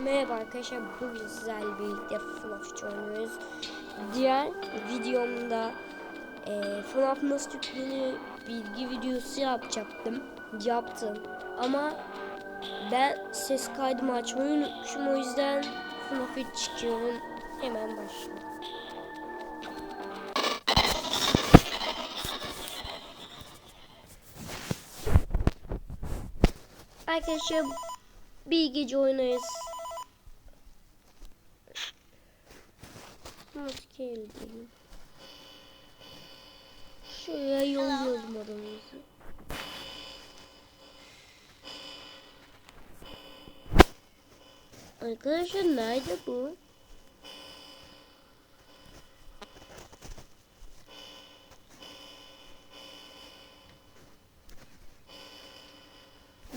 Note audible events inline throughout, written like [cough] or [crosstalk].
Merhaba arkadaşlar bugün sizlerle birlikte FNAF oynuyoruz. Diğer videomda e, FNAF nasıl yüklenir bilgi videosu yapacaktım. Yaptım ama ben ses kaydımı açmayı unutmuşum o yüzden FNAF'e çıkıyorum. Hemen başlıyorum. Arkadaşlar bir gece oynarız. Nasıl geldim? Şuraya yollayalım adamımızı. Arkadaşlar nerede bu?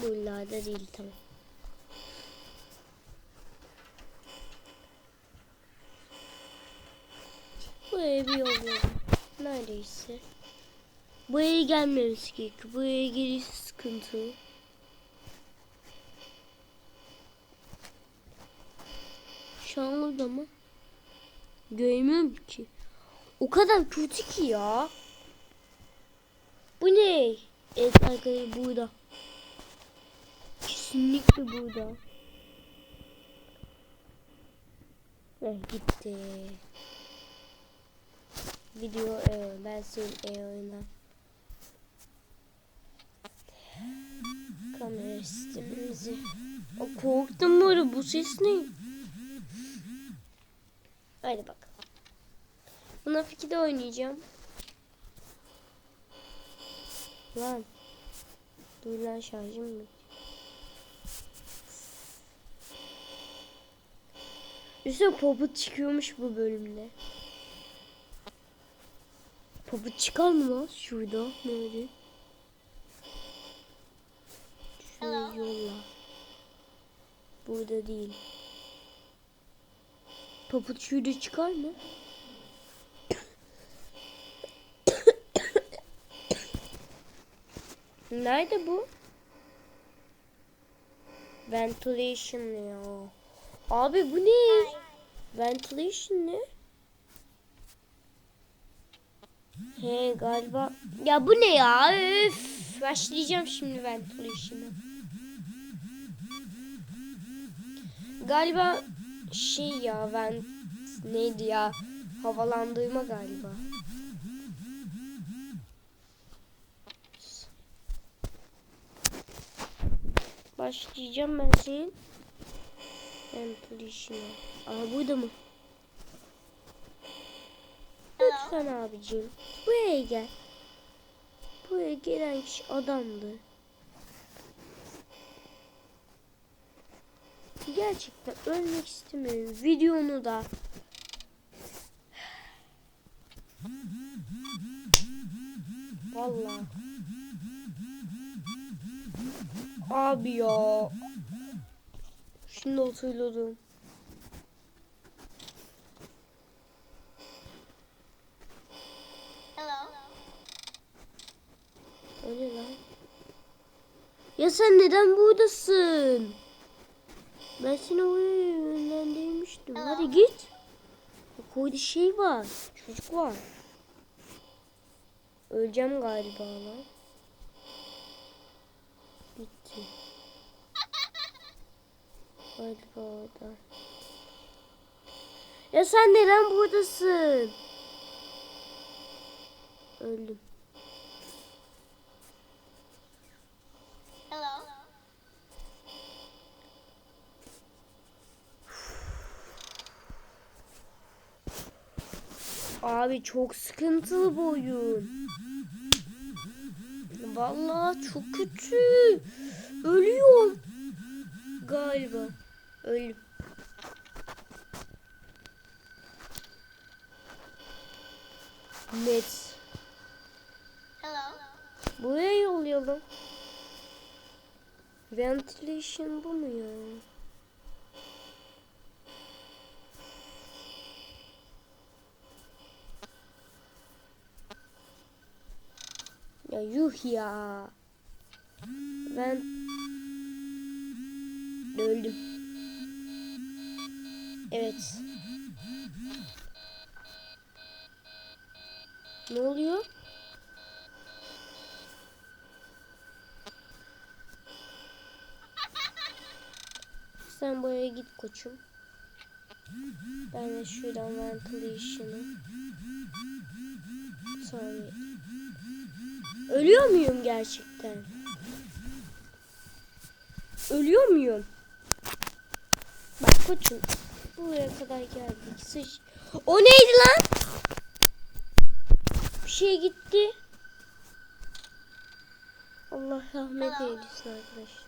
Buralarda değil tamam. Buraya bir yol buldum. Neredeyse. Buraya gelmemiz gerekiyor. Buraya geliş sıkıntı. Şu an orada mı? Görmüyorum ki. O kadar kötü ki ya. Bu ne? Evet arkadaşlar burada. Kesinlikle burada. Eh gitti. Video e, ben senin e oyna. Kamera sistemimizi. O korktum arada bu ses ne? Hadi bak. Buna fikirde oynayacağım. Lan. Dur lan şarjım mı? Üstüne poput çıkıyormuş bu bölümde. Poput çıkar mı lan şurada? Nerede? Şunu yolla. Burada değil. Poput şurada çıkar mı? Nerede bu? Ventilation ya. Abi bu ne? Ventilation ne? He galiba. Ya bu ne ya? Üf. Başlayacağım şimdi ventilation'a. Galiba şey ya ben neydi ya? Havalandırma galiba. Başlayacağım ben senin ventilation'a. Aa burada mı? Lütfen abicim. Buraya gel. Buraya gelen kişi adamdı. Gerçekten ölmek istemiyorum. Videonu da. Vallahi. Abi ya. Şimdi hatırladım. O ne lan? Ya sen neden buradasın? Ben seni oraya yönlendirmiştim. Hadi git. Bak orada şey var. Çocuk var. Öleceğim galiba lan. Bitti. [laughs] Galiba orada. Ya sen neden buradasın? Öldüm. Abi çok sıkıntılı bu oyun. Vallahi çok kötü. Ölüyorum. Galiba. Öldüm. Net. Buraya yollayalım. Ventilation bu mu ya? Ya yuh ya. Ben öldüm. Evet. Ne oluyor? Sen buraya git koçum. Ben de şuradan ventilation'ı sonra Ölüyor muyum gerçekten? Ölüyor muyum? Bak koçum buraya kadar geldik. Sıç. O neydi lan? Bir şey gitti. Allah rahmet eylesin arkadaşlar.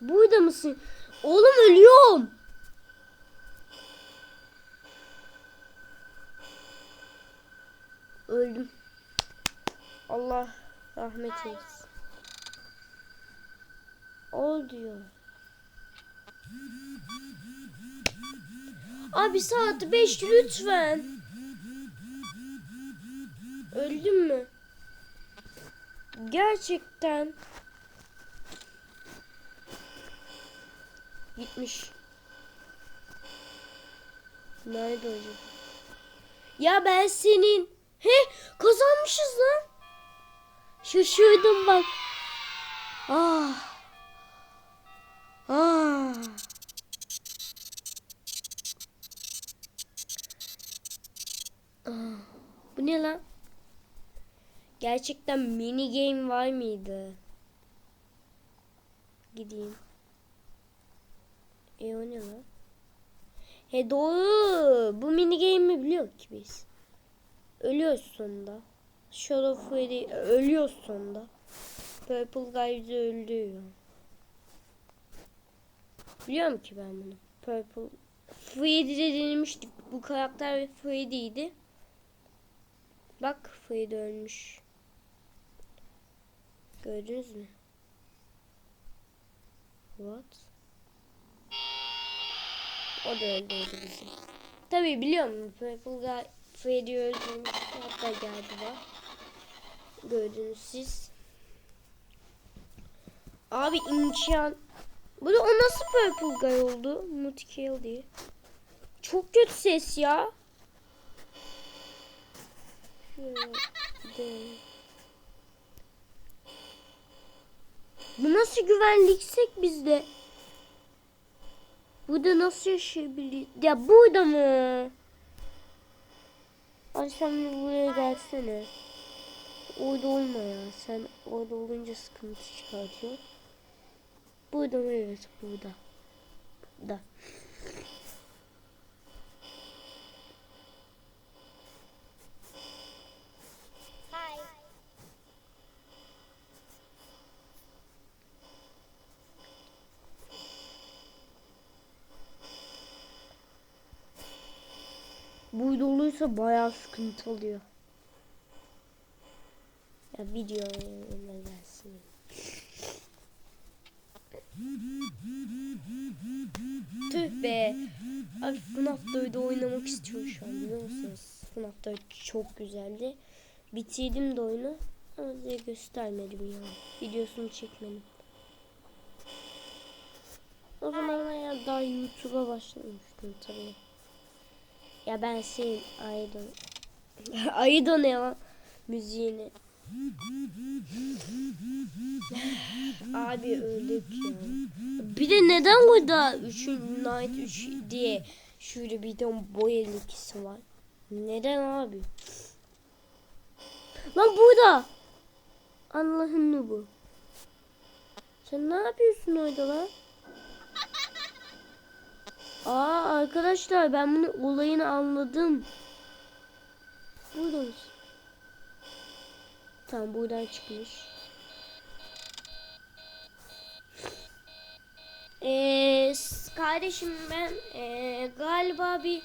Burada mısın? Oğlum ölüyorum. Öldüm. Allah rahmet eylesin. Ol diyor. Abi saat 5 lütfen. Öldüm mü? Gerçekten. Gitmiş. Nerede acaba? Ya ben senin. He kazanmışız lan. Şaşırdım bak. Ah. Ah. Ah. Bu ne lan? Gerçekten mini game var mıydı? Gideyim. E o ne lan? He doğru. Bu mini game'i biliyor ki biz. Ölüyoruz sonunda. Shadow Freddy ölüyoruz sonunda. Purple Guy bizi öldürüyor. Biliyorum ki ben bunu. Purple Freddy'de denemiştik. Bu karakter Freddy'ydi. Bak Freddy ölmüş. Gördünüz mü? What? O da öldürdü bizi. Tabi biliyorum. Purple Guy Freddy öldürmüş. Hatta geldi var. Gördünüz siz. Abi imkan. Bu da o nasıl Purple Guy oldu? Multikill diye. Çok kötü ses ya. Bu nasıl güvenliksek bizde? Burada nasıl yaşayabilir? Ya burada mı? Ay sen buraya gelsene. Orada olma ya. Sen orada olunca sıkıntı çıkartıyor. Burada mı? Evet burada. Da. Burada olursa bayağı sıkıntı oluyor. Ya video gelsin. Tüh be. Abi FNAF 4'ü oynamak istiyorum şu an biliyor musunuz? FNAF 4 çok güzeldi. Bitirdim de oyunu. Ama size göstermedim ya. Videosunu çekmedim. O zaman ya daha YouTube'a başlamıştım tabii. Ya ben senin Aydın. [laughs] Aydın ne ya? Müziğini. Abi öldük ya. Bir de neden burada 3. Night 3 diye şöyle bir de boy ikisi var. Neden abi? Lan burada. Allah'ın bu? Sen ne yapıyorsun orada lan? Aa arkadaşlar ben bunun olayını anladım. Burada mısın? Tamam buradan çıkmış. Ee, kardeşim ben ee, galiba bir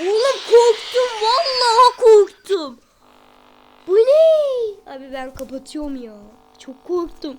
Oğlum korktum vallahi korktum. Bu ne? Abi ben kapatıyorum ya. Çok korktum.